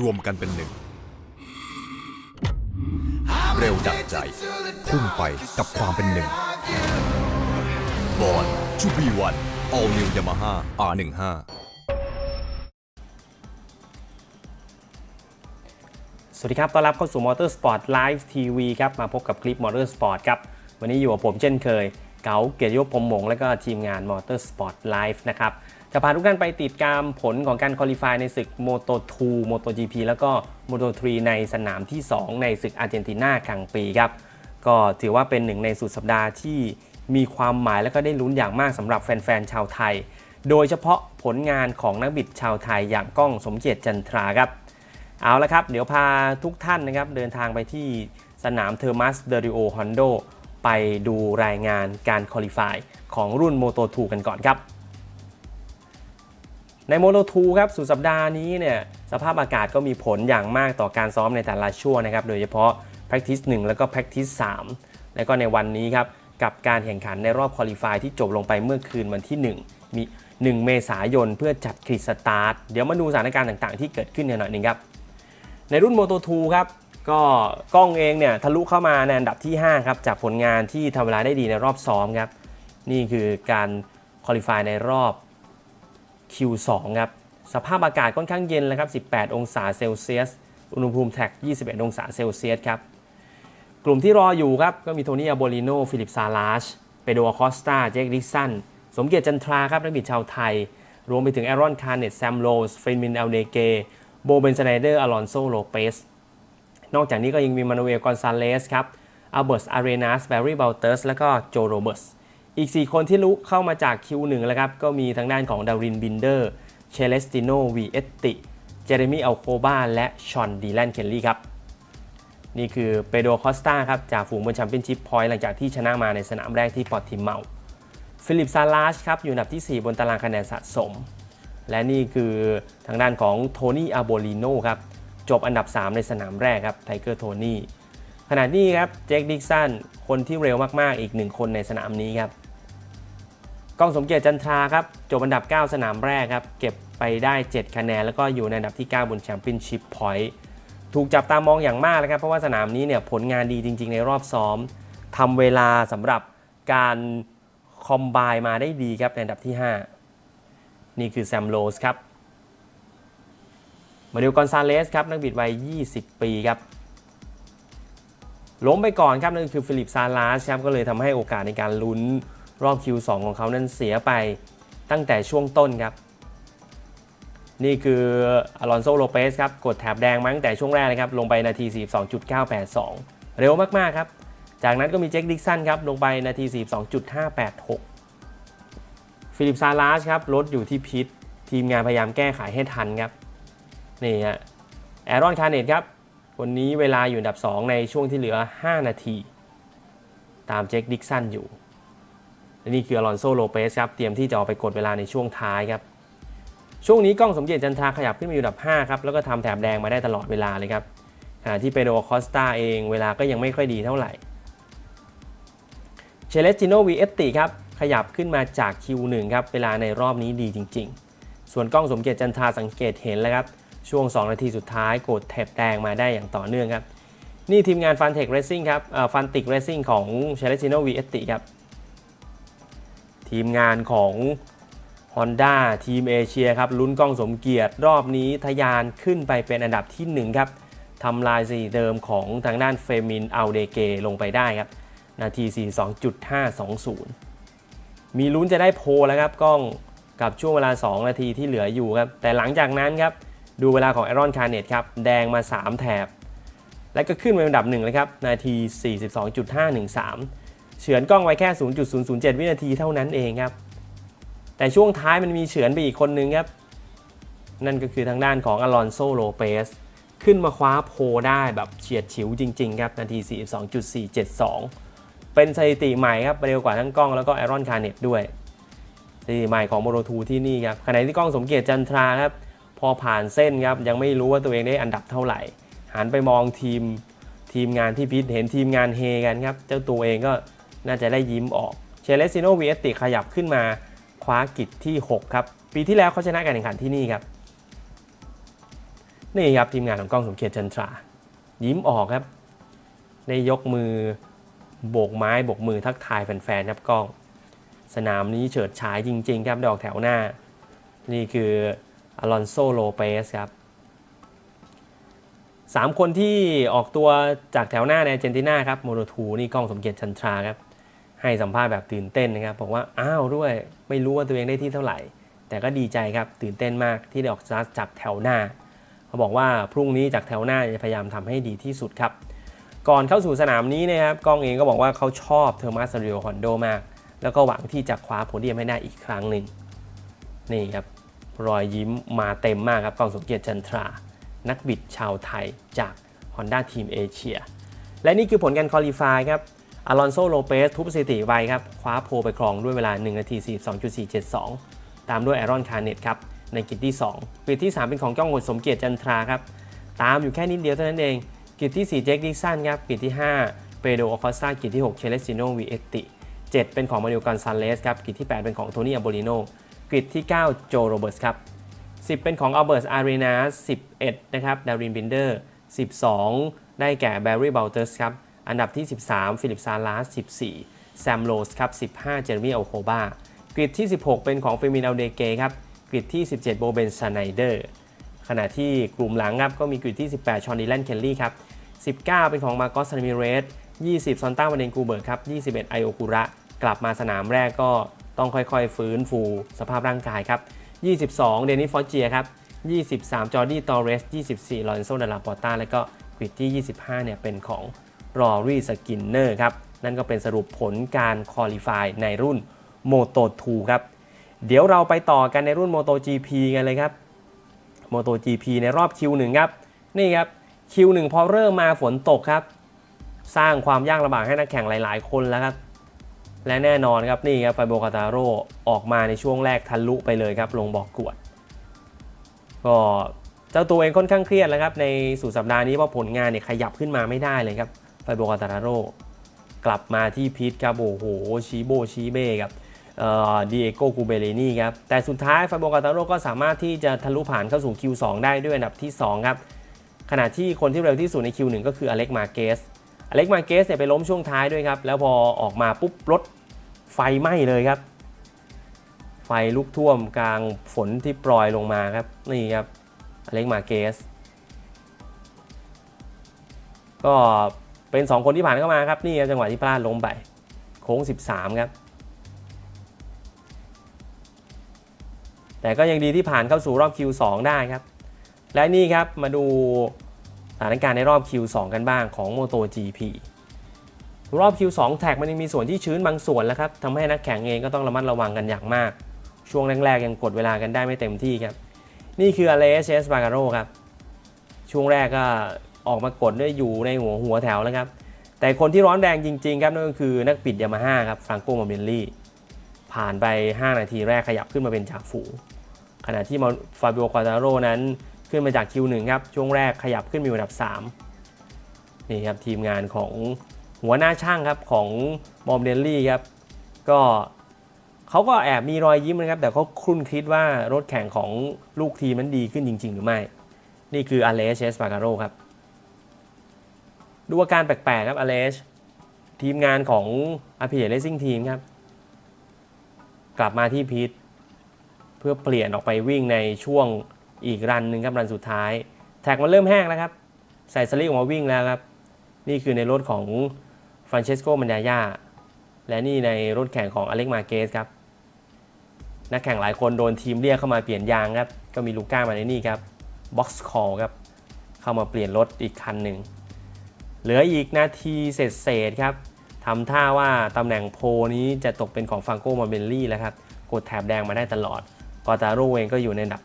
รวมกันเป็นหนึ่ง เร็วดังใจ พุ่งไปกับความเป็นหนึ่งบอลชูบีวัน All New Yamaha R15 สวัสดีครับ ต้อนรับเข้าสู่ Motorsport Live TV ครับ มาพบกับคลิป Motorsport ครับ วันนี้อยู่กับผมเช่นเคย เก๋าเกียรติยศพรหมมง และก็ทีมงาน Motorsport Live นะครับ จะพาทุกท่านไปติดตามผลของการคอลี่ฟายในศึก Moto2 MotoGP แล้วก็ Moto3 ในสนามที่ 2 ในศึกอาร์เจนตินากลางปีครับ ก็ถือว่าเป็นหนึ่งในสุดสัปดาห์ที่มีความหมายและก็ได้ลุ้นอย่างมากสำหรับแฟนๆชาวไทย โดยเฉพาะผลงานของนักบิดชาวไทยอย่างก้องสมเกียรติจันทราครับ เอาละครับ เดี๋ยวพาทุกท่านนะครับเดินทางไปที่สนามเทอร์มัสเดริโอฮอนโดไปดูรายงานการคอลี่ฟายของรุ่น Moto 2 กันก่อนครับ ใน Moto 2ครับสุดสัปดาห์นี้เนี่ยสภาพอากาศก็มีผลอย่างมากต่อการซ้อมในแต่ละช่วงนะครับ โดยเฉพาะ practice 1 แล้วก็ practice 3 แล้วก็ในวันนี้ครับ กับการแข่งขันในรอบคอลี่ฟายที่จบลงไปเมื่อคืนวันที่ 1 มี 1 เมษายน เพื่อจัดกริดสตาร์ท เดี๋ยวมาดูสถานการณ์ต่างๆ ที่เกิดขึ้นกันหน่อยหนึงครับ ในรุ่น Moto 2ครับก็กล้องเองเนี่ยทะลุเข้ามาในอันดับที่ 5 ครับ จากผลงานที่ทำเวลาได้ดีในรอบซ้อมครับ นี่คือการคอลี่ฟายในรอบ Q2 ครับ สภาพอากาศค่อนข้างเย็นเลยครับ 18 องศาเซลเซียส อุณหภูมิแท็ก 21 องศาเซลเซียสครับ กลุ่มที่รออยู่ครับ ก็มีโทนี่อาโบลิโน ฟิลิปซาลาช เปโดอคอสตา เจคดิกสัน สมเกียรติจันทราครับ นักบิดชาวไทย รวมไปถึงแอรอนคาร์เนตแซมโรสเฟรนมินเอลเนเก โบเบนสไนเดอร์ อลอนโซ โลเปส นอกจากนี้ก็ยังมีมานูเอล กอนซาเลสครับอัลเบิร์ตอารีนาสแบร์รี่เบลเตอร์ส และก็โจโรเบิร์ส อีก 4 คนที่ลุกเข้ามาจาก Q1 แล้วครับ ก็มีทางด้านของดารินบินเดอร์เชเลสติโนวีเอตติ เจเรมี่อัลโคบาและชอนดีแลนเคลลี่ครับ นี่คือเปโดคอสตาครับจากฝูงบนแชมเปี้ยนชิพพอยต์หลังจากที่ชนะมาในสนามแรกที่ปอร์ติเมาฟิลิปซาลาชครับอยู่อันดับที่ 4 บนตารางคะแนนสะสม และนี่คือทางด้านของโทนี่อาโบลิโนครับจบอันดับ 3 ในสนามแรกครับไทเกอร์โทนี่ขณะนี้ครับเจคดิกสันคนที่เร็วมากๆ อีกหนึ่งคนในสนามนี้ครับ กองสมเกียรติจันทราครับจบอันดับ 9 สนามแรกครับ เก็บไปได้ 7 คะแนน แล้วก็อยู่ในอันดับที่ 9 บนแชมเปี้ยนชิพพอยต์ถูกจับตามองอย่างมากนะครับ เพราะว่าสนามนี้เนี่ยผลงานดีจริง ๆ ในรอบซ้อมทำเวลาสำหรับการคอมไบมาได้ดีครับในอันดับที่ 5 นี่คือแซมโรสครับมาดูกอนซาเลสครับนักบิดวัย 20 ปีครับล้มไปก่อนครับนั่นคือฟิลิปซาลาสครับก็เลยทำให้โอกาสในการลุ้น รอบ Q2 ของเขานั้นเสียไปตั้งแต่ช่วงต้นครับ นี่คืออลอนโซโลเปสครับ กดแถบแดงมาตั้งแต่ช่วงแรกเลยครับ ลงไปนาที 42.982 เร็วมาก ๆ ครับ จากนั้นก็มีเจคดิกสันครับ ลงไปนาที 42.586 ฟิลิปซาลาสครับรถอยู่ที่พิษทีมงานพยายามแก้ไขให้ทันครับ นี่ฮะแอรอนคาร์เนตครับวันนี้เวลาอยู่อันดับ 2 ในช่วงที่เหลือ 5 นาที ตามเจคดิกสันอยู่ และนี่คืออลอนโซโลเปสครับ เตรียมที่จะออกไปกดเวลาในช่วงท้ายครับ ช่วงนี้กล้องสมเกียรติจันทราขยับขึ้นมาอยู่อันดับ 5 ครับ แล้วก็ทำแถบแดงมาได้ตลอดเวลาเลยครับ ขณะที่เปโดคอสตาเองเวลาก็ยังไม่ค่อยดีเท่าไหร่ เชเลสติโนวีเอตติครับ ขยับขึ้นมาจาก Q1 ครับ เวลาในรอบนี้ดีจริง ๆ ส่วนกล้องสมเกียรติจันทราสังเกตเห็นแล้วครับ ช่วง 2 นาทีสุดท้ายกดแถบแดงมาได้อย่างต่อเนื่องครับ นี่ทีมงานฟันเทคเรซิ่งครับฟันติกเรซิ่งของเชเลสติโนวีเอตติครับ ทีมงานของ Honda ทีมเอเชียครับลุ้นกล้องสมเกียรติรอบนี้ทะยานขึ้นไปเป็นอันดับที่ 1 ครับทำลายสถิติเดิมของทางด้านเฟมินอัลเดเกลงไปได้ครับ นาที 42.520 มีลุ้นจะได้โพลแล้วครับกล้องกับช่วงเวลา 2 นาทีที่เหลืออยู่ครับ แต่หลังจากนั้นครับ ดูเวลาของ a อรอนคาร์เนตครับ แดงมา 3 แถบ และก็ขึ้นเป็นอันดับ1เลยครับ นาที 42.513 เฉือนกล้องไว้แค่ 0.007 วินาทีเท่านั้นเองครับ แต่ช่วงท้ายมันมีเฉือนไปอีกคนนึงครับ นั่นก็คือทางด้านของอลอนโซโลเปสขึ้นมาคว้าโพได้แบบเฉียดฉิวจริง ๆ ครับ นาที 42.472 เป็นสถิติใหม่ครับเร็วกว่าทั้งกล้องแล้วก็ไอรอนคาร์เนตด้วยสถิติใหม่ของโมโ o ทูที่นี่ครับขณะที่กล้องสมเกียรติจันทราครับพอผ่านเส้นครับยังไม่รู้ว่าตัวเองได้อันดับเท่าไหร่ หันไปมองทีมทีมงานที่พิษเห็นทีมงานเฮกันครับ เจ้าตัวเองก็ น่าจะได้ยิ้มออกเชเลซิโนวีเอติขยับขึ้นมาคว้ากิจที่ 6 ครับ ปีที่แล้วเขาชนะการแข่งขันที่นี่ครับ นี่ครับทีมงานของกล้องสมเกียรติจันทรา ยิ้มออกครับได้ยกมือโบกไม้โบกมือทักทายแฟนๆครับกล้อง สนามนี้เฉิดฉายจริง ๆ ครับดอกแถวหน้า นี่คืออลอนโซโลเปสครับสามคนที่ออกตัวจากแถวหน้าในเจนตินาครับโมโนทูนี่กล้องสมเกียรติชันทราครับ ให้สัมภาษณ์แบบตื่นเต้นนะครับบอกว่าอ้าวด้วยไม่รู้ว่าตัวเองได้ที่เท่าไหร่ แต่ก็ดีใจครับตื่นเต้นมากที่ได้ออกจากแถวหน้าเขาบอกว่าพรุ่งนี้จากแถวหน้าจะพยายามทำให้ดีที่สุดครับ ก่อนเข้าสู่สนามนี้นะครับกล้องเองก็บอกว่าเขาชอบเทอร์มัสเรียฮอนโดมาก แล้วก็หวังที่จะคว้าโพเดียมให้ได้อีกครั้งหนึ่งนี่ครับรอยยิ้มมาเต็มมากครับกล้องสมเกียรติจันทรา นักบิดชาวไทยจาก Honda Team Asia และนี่คือผลการคอลี่ฟายครับ อลอนโซโลเปสทุบสถิติไว้ครับ คว้าโพไปครองด้วยเวลา 1 นาที 42.472 ตามด้วยไอรอนคาร์เนตครับ ในกิจที่ 2 กิจที่ 3 เป็นของจ้องหดสมเกียรติจันทราครับ ตามอยู่แค่นิดเดียวเท่านั้นเอง กิจที่ 4 เจคดิกสันครับ กิจที่ 5 เปโดอคอสซากิจที่ 6 เชเลซิโนวีเอติ7เป็นของมาริโอกอนซาเลสครับ กิจที่ 8 เป็นของโทนี่อัโบลิโนกิจที่ 9 โจโรเบิร์ตครับ10 เป็นของอัลเบิร์ตอารีนา11 นะครับ ดารินบินเดอร์ 12 ได้แก่แบร์รี่เบลเตอร์สครับ อันดับที่ 13 ฟิลิปซาลาส14 แซมโรสครับ 15 เจอร์มี่โอโคบากริดที่ 16 เป็นของเฟมิน a ลเดเกครับกริดที่ 17 โบเบนซาไนเดอร์ ขณะที่กลุ่มหลังครับก็มีกริดที่ 18 ชอนดีแลน เคลลี่ครับ 19 เป็นของมาโกสซามิเรส 20 ซอนต้าวันเดนกูเบิร์กครับ 21 ไอโอกุระ กลับมาสนามแรกก็ต้องค่อยๆ ฟื้นฟูสภาพร่างกายครับ 22 เดนิสฟอร์เจียครับ 23 จอร์ดี้ ตอเรส 24 ลอรนโซเดลาปอต้า และก็กริดที่ 25 เนี่ยเป็นของ รอรี่สกินเนอร์ครับ นั่นก็เป็นสรุปผลการคอลี่ฟายในรุ่น Moto 2 ครับ เดี๋ยวเราไปต่อกันในรุ่น Moto GP กันเลยครับ Moto GP ในรอบ Q1 ครับ นี่ครับ Q1 พอเริ่มมาฝนตกครับ สร้างความยากลำบากให้นักแข่งหลาย ๆ คนแล้วครับ และแน่นอนครับนี่ครับไฟโบคาตาโร่ออกมาในช่วงแรกทะลุไปเลยครับ ลงบอกกวด ก็เจ้าตัวเองค่อนข้างเครียดแล้วครับในสู่สัปดาห์นี้เพราะผลงานเนี่ยขยับขึ้นมาไม่ได้เลยครับ ไฟโบคาตาโรกลับมาที่พิทครับโอ้โหชีโบชีเบ้ครับดีเอโกกูเบเลนี่ครับ แต่สุดท้ายฟาโบกาตาโรก็สามารถที่จะทะลุผ่านเข้าสู่ Q2 ได้ด้วยอันดับที่ 2 ครับ ขณะที่คนที่เร็วที่สุดใน Q1 ก็คืออเล็กมาเกสอเล็กมาเกสเนี่ยไปล้มช่วงท้ายด้วยครับ แล้วพอออกมาปุ๊บรถไฟไหม้เลยครับ ไฟลุกท่วมกลางฝนที่ปล่อยลงมาครับ นี่ครับอเล็กมาเกสก็ เป็น 2 คนที่ผ่านเข้ามาครับ นี่จังหวะที่พลาดล้มไป โค้ง 13 ครับ แต่ก็ยังดีที่ผ่านเข้าสู่รอบ Q2 ได้ครับ และนี่ครับมาดูสถานการณ์ในรอบ Q2 กันบ้างของ MotoGP รอบ Q2 แท็กมันยังมีส่วนที่ชื้นบางส่วนแล้วครับทำให้นักแข่งเองก็ต้องระมัดระวังกันอย่างมาก ช่วงแรกๆยังกดเวลากันได้ไม่เต็มที่ครับ นี่คืออเลสเชสบาการโรครับ ช่วงแรกก็ ออกมากดด้วยอยู่ในหัวหัวแถวแล้วครับ แต่คนที่ร้อนแรงจริง ๆ ครับนั่นก็คือนักปิดยามาฮ่าครับฟรังโกมาเบลลี่ ผ่านไป 5 นาทีแรกขยับขึ้นมาเป็นจ่าฝูงขณะที่ฟาบิโอควาตาโรนั้นขึ้นมาจาก Q1 ครับ ช่วงแรกขยับขึ้นมาอยู่อันดับ 3 นี่ครับทีมงานของหัวหน้าช่างครับของบอมเดลลี่ครับ ก็เขาก็แอบมีรอยยิ้มนะครับ แต่เขาครุ่นคิดว่ารถแข่งของลูกทีมนั้นดีขึ้นจริง ๆ หรือไม่ นี่คืออเลสเชสปาการโรครับ ดูอาการแปลกๆครับอเลสทีมงานของอาพีเอเลซิ่งทีมครับ กลับมาที่พีทเพื่อเปลี่ยนออกไปวิ่งในช่วงอีกรันหนึ่งครับรันสุดท้าย แท็กมันเริ่มแห้งแล้วครับ ใส่สลิกออกมาวิ่งแล้วครับ นี่คือในรถของฟรานเชสโกมันยาย่าและนี่ในรถแข่งของอเล็กมาเกสครับ นักแข่งหลายคนโดนทีมเรียกเข้ามาเปลี่ยนยางครับ ก็มีลูก้ามาในนี่ครับบ็อกซ์คอลครับ เข้ามาเปลี่ยนรถอีกคันหนึ่ง เหลืออีกนาทีเศษๆครับทำท่าว่าตำแหน่งโพนี้จะตกเป็นของฟังโกมาเบลลี่แล้วครับกดแถบแดงมาได้ตลอดกอตาโรเองก็อยู่ในอันดับ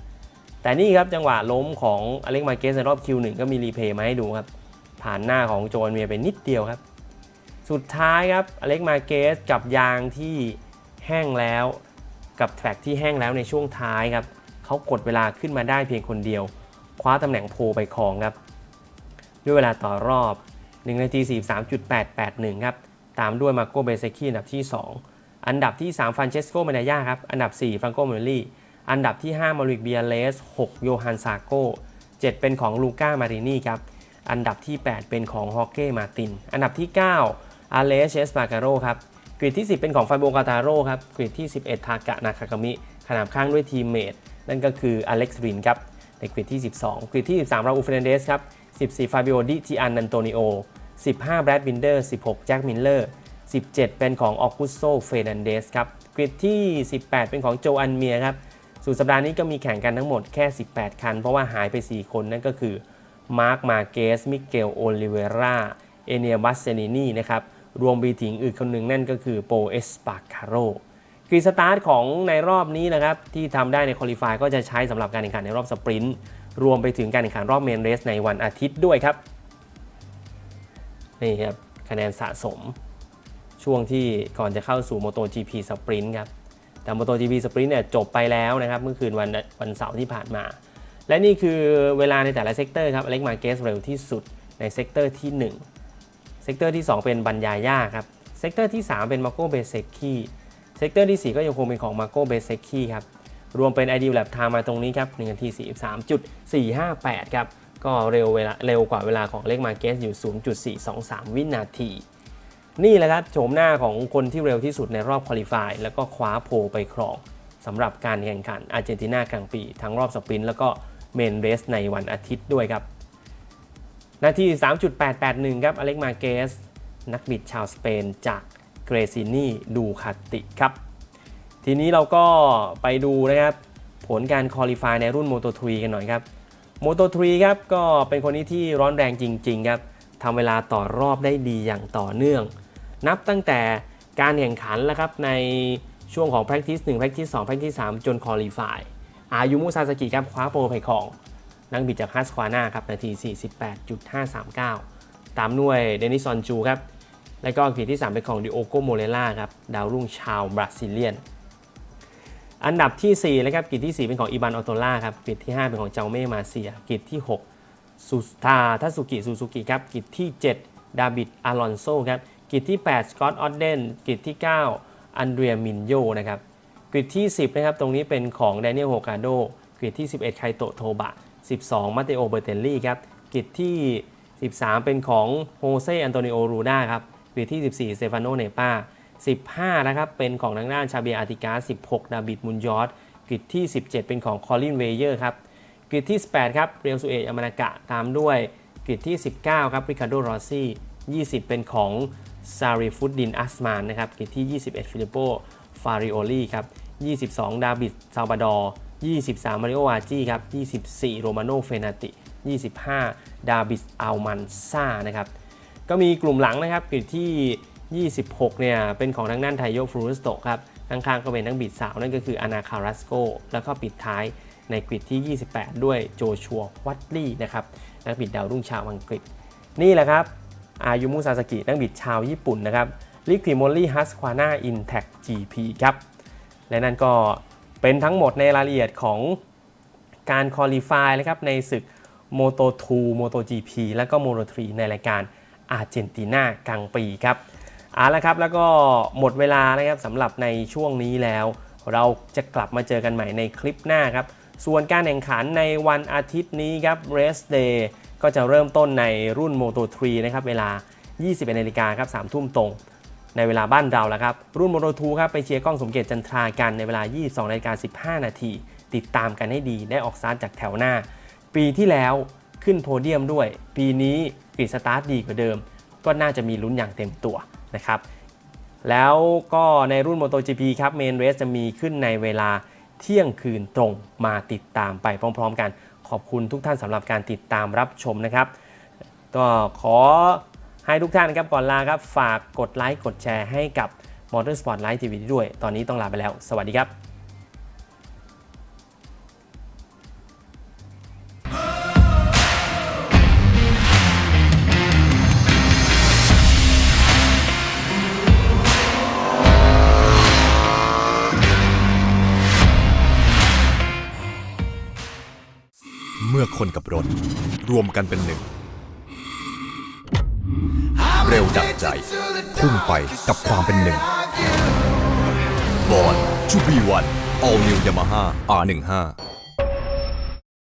5 แต่นี่ครับจังหวะล้มของอเล็กมาเกสในรอบ Q1 ก็มีรีเพย์มาให้ดูครับ ผ่านหน้าของโจนเมียไปนิดเดียวครับ สุดท้ายครับอเล็กมาเกสกับยางที่แห้งแล้ว กับแทร็กที่แห้งแล้วในช่วงท้ายครับเขากดเวลาขึ้นมาได้เพียงคนเดียว คว้าตำแหน่งโพไปครองครับ ด้วยเวลาต่อรอบ 1 นาที 43.881 ครับ ตามด้วยมาโกเบเซคีอันดับที่ 2 อันดับที่ 3ฟรานเชสโกเมนายาครับ อันดับ 4 ฟรังโกเมลลี่ อันดับที่ 5 มาริกเบียเลส 6 โยฮันซาโก7เป็นของลูก้ามารินีครับ อันดับที่ 8 เป็นของฮอกเก้มาติน อันดับที่ 9 อาเลเชสปาการโรครับกริดที่ 10 เป็นของฟาโบกาตาโร่ครับกริดที่ 11 ทากะนาคากามิ ขนาบข้างด้วยทีมเมทนั่นก็คืออเล็กซ์รินครับในกริดที่ 12กริดที่ 13 ราอูเฟรนเดสครับ 14 ฟาบิโอดิจิอันนันโตนิโอ 15 แบรดบินเดอร์ 16 แจ็คมิลเลอร์ 17 เป็นของออกุสโซ เฟรนันเดสครับ กริดที่ 18 เป็นของโจอันเมียครับ สุดสัปดาห์นี้ก็มีแข่งกันทั้งหมดแค่ 18 คัน เพราะว่าหายไป 4 คนนั่นก็คือ มาร์ค มาเกส มิเกล โอลิเวราเอเนียบัสเซนินีนะครับ รวมไปถึงอีกคนหนึ่งนั่นก็คือโปเอสปาคาโรกรีสตาร์ทของในรอบนี้นะครับที่ทำได้ในคอลิฟายก็จะใช้สำหรับการแข่งขันในรอบสปรินต์ รวมไปถึงการแข่งขันรอบเมนเรสในวันอาทิตย์ด้วยครับ นี่ครับ คะแนนสะสม ช่วงที่ก่อนจะเข้าสู่ MotoGP สปรินต์ครับ แต่ MotoGP สปรินต์เนี่ยจบไปแล้วนะครับ เมื่อคืนวันวันเสาร์ที่ผ่านมา และนี่คือเวลาในแต่ละเซกเตอร์ครับ อเล็กมาเกสเร็วที่สุดในเซกเตอร์ที่ 1 เซกเตอร์ที่ 2 เป็นบัญญาย่าครับ เซกเตอร์ที่ 3 เป็นมาโกเบเซคีเซกเตอร์ที่ 4 ก็ยังคงเป็นของมาโกเบเซคีครับ รวมเป็น Ideal Lap Time มาตรงนี้ครับ1นาที 43.458 ครับ ก็เร็วเวลาเร็วกว่าเวลาของเล็กมาเกสอยู่ 0.423 วินาที นี่แหละครับโฉมหน้าของคนที่เร็วที่สุดในรอบคอลิฟายแล้วก็คว้าโพไปครองสำหรับการแข่งขันอาร์เจนตินากลางปี ทั้งรอบสปรินต์แล้วก็เมนเรสในวันอาทิตย์ด้วยครับ นาที 3.881 ครับอเล็กมาเกสนักบิดชาวสเปนจากเกรซินีดูคาติครับ ทีนี้เราก็ไปดูนะครับผลการคอลิฟายในรุ่น Moto 3 กันหน่อยครับ Moto 3 ครับก็เป็นคนนี้ที่ร้อนแรงจริง ๆ ครับทำเวลาต่อรอบได้ดีอย่างต่อเนื่อง นับตั้งแต่การแข่งขันแล้วครับในช่วงของ practice 1 practice 2 practice 3 จน qualify อายุมุซาสกิครับคว้าโปรไปครอง นักบิดจากฮัสควาน่าครับนาที 48.539 ตามด้วยเดนิสซอนจูครับ และก็อังกฤษที่ 3 เป็นของดิโอโกโมเรล่าครับ ดาวรุ่งชาวบราซิเลียน อันดับที่4นะครับกิจที่ 4 เป็นของอีบานออโตล่าครับกิจที่ 5 เป็นของเจ้าเม่มาเซียกิจที่6สุทาทัสุกิซูซูกิครับกิจที่ 7 ดาบิดอารอนโซครับกิจที่8สกอตต์ออดเดนกิจที่ 9 อันเดรียมินโยนะครับกิจที่ 10 นะครับ ตรงนี้เป็นของแดเนียลโฮกาโดกิจที่ 11 ไคโตโทบะ 12 มาเตโอเบอร์เตลลี่ครับกิจที่ 13 เป็นของโฮเซอันโตนิโอรูด้าครับกิจที่ 14 เซฟานโนเนปา 15 นะครับ เป็นของทางด้านชาเบียอาติกา16 ดาบิดมุนยอสกิจที่ 17 เป็นของคอลินเวเยอร์ครับกิจที่ 18 ครับ เรียวสุเอะยามานากะตามด้วยกิจที่ 19 ครับริคาร์โดรอซี่ 20 เป็นของซาริฟุดดินอัสมานนะครับกิจที่ 21 ฟิลิปโปฟาริโอลีครับ 22 ดาบิดซาบาดอร์23 มาริโออาจีครับ 24 โรมาโนเฟนาติ 25 ดาบิสอัลมันซ่านะครับ ก็มีกลุ่มหลังนะครับกริดที่ 26 เนี่ย เป็นของทางด้านไทโยฟรูสโตครับ ข้างๆก็เป็นนักบิดสาวนั่นก็คืออนาคารัสโก แล้วก็ปิดท้ายในกริดที่ 28 ด้วยโจชัววัตลี่นะครับนักบิดดาวรุ่งชาวอังกฤษ นี่แหละครับอายุมุซาสกินักบิดชาวญี่ปุ่นนะครับลิควิมอลลี่ฮัสควาน่าอินแท็ก GP ครับ และนั่นก็เป็นทั้งหมดในรายละเอียดของการคอลี่ฟายนะครับในศึก Moto 2 Moto GP และก็ Moto 3 ในรายการอาร์เจนตินา กลางปีครับ เอาละครับแล้วก็หมดเวลานะครับสำหรับในช่วงนี้แล้ว เราจะกลับมาเจอกันใหม่ในคลิปหน้าครับ ส่วนการแข่งขันในวันอาทิตย์นี้ครับ Race Day ก็จะเริ่มต้นในรุ่น Moto 3นะครับเวลา 21นาฬิกาครับ3ทุ่มตรง ในเวลาบ้านเราแล้วครับ รุ่นโมโตทูครับไปเชียร์กล้องสมเกียรติจันทรากันในเวลา 22นาฬิกา15 นาที ติดตามกันให้ดีได้ออกสตาร์ทจากแถวหน้า ปีที่แล้วขึ้นโพเดียมด้วย ปีนี้กรีดสตาร์ทดีกว่าเดิม ก็น่าจะมีลุ้นอย่างเต็มตัว นะครับ แล้วก็ในรุ่น MotoGP ครับเมนเรสจะมีขึ้นในเวลาเที่ยงคืนตรงมาติดตามไปพร้อมๆกัน ขอบคุณทุกท่านสำหรับการติดตามรับชมนะครับ ก็ขอให้ทุกท่านนะครับก่อนลาครับ ฝากกดไลค์กดแชร์ให้กับ Motorsport Live TV ด้วย ตอนนี้ต้องลาไปแล้ว สวัสดีครับ นกับรถ รวมกันเป็นหนึ่ง เร็วดับใจ พุ่งไปกับความเป็นหนึ่งบอลชูบีวัน All New Yamaha R15